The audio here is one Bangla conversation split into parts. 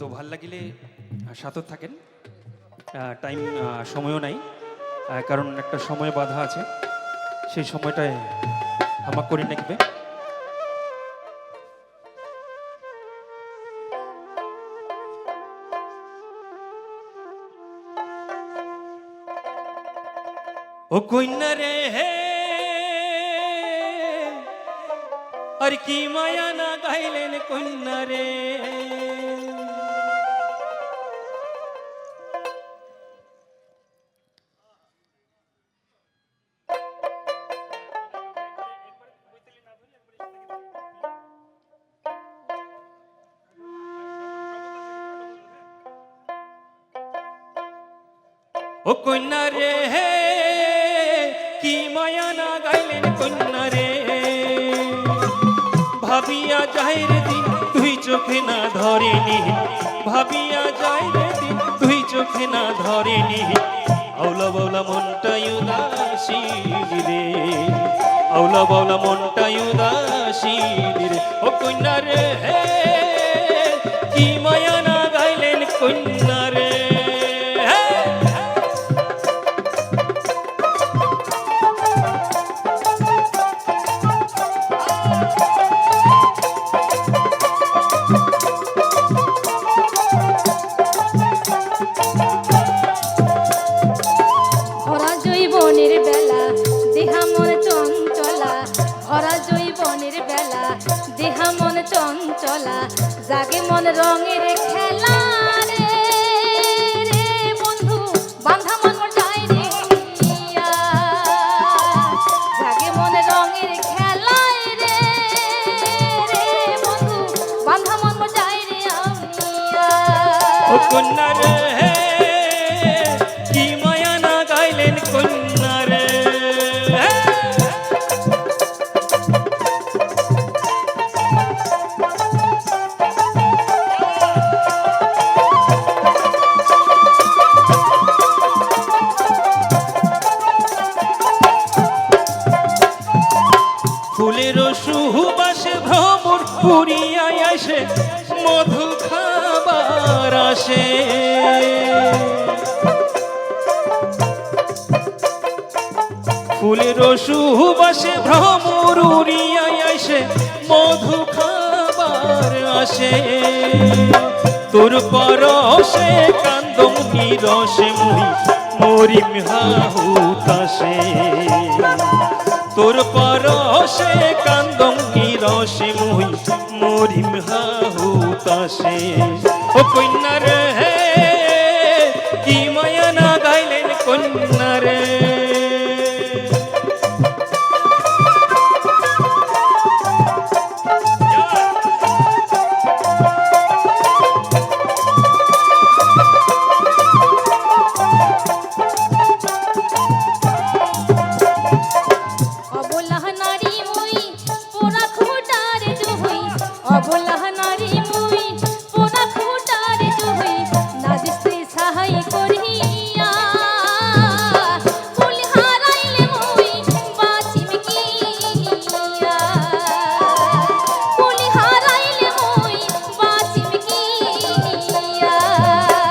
তো ভালো লাগিলে সাথে থাকেন। টাইম সময়ও নাই। কারণ একটা সময় বাধা আছে। সেই সময়টায় হামা করে নেকবে ও কন্যা রে হে, আর কি মায়া না গাইলেন কন্যা রে। ও কন্যা রে হে কি মায়া না গাইলেন কন্যা রে? ভাবিয়া যায় রে দিন, তুই চোখে না ধরেনি। ভাবিয়া যায় রে দিন, তুই চোখে না ধরেনি। আউলা বাউলা মনটাই উদাসী রে। আউলা বাউলা মনটাই উদাসী রে। ও কন্যা রে হে কি মায়া না গাইলেন কন্যা রে? চঞ্চলা জাগে মন রঙের খেলা Good রে। পুরিয়া আসে মধু খাবার আসে। ফুলের সুবাসে ভ্রমর উড়িয়া আসে মধু খাবার আসে। তোর পরশে কান্দম নিরসে মুই মরিম হাহুতাসে তোর পরশে কান্দম নিরসে মুই মরিম হাহুতাসে ও কন্যা রে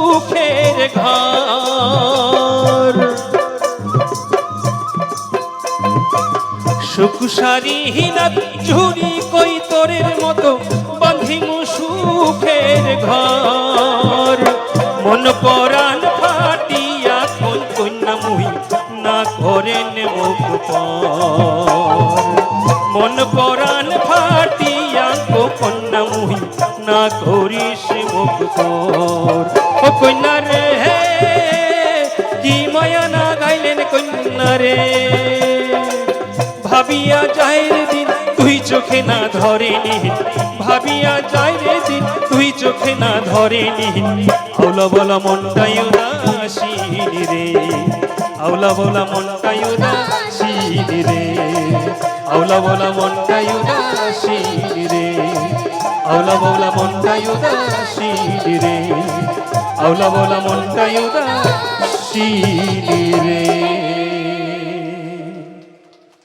সুখের ঘর। সুকুসারি হিনা ঝুরি কই তোরের মতো বাঁধিমু সুখের ঘর। মন পরাণ ফাটিয়া কোন কন্যা মুই না করেন মুখ মন পরাণ ফাটিয়া কন্যা মুহি না করিস মুখ তোর ও কন্যা রে, কি মায়া না গাইলেন কন্যা রে। ভাবিয়া যায় রে দিন, তুই চোখে না ধরেনি। ভাবিয়া যায় রে দিন, তুই চোখে না ধরেনি। আউলা বলা মনটাই উদাসীন রে। আউলা বলা মনটাই উদাসীন রে। আউলা বলা মনটাই উদাসীন রে। আউলা বলা মনটাই উদাসীন রে। আউলা বলা মনটাই উদাসীন রে।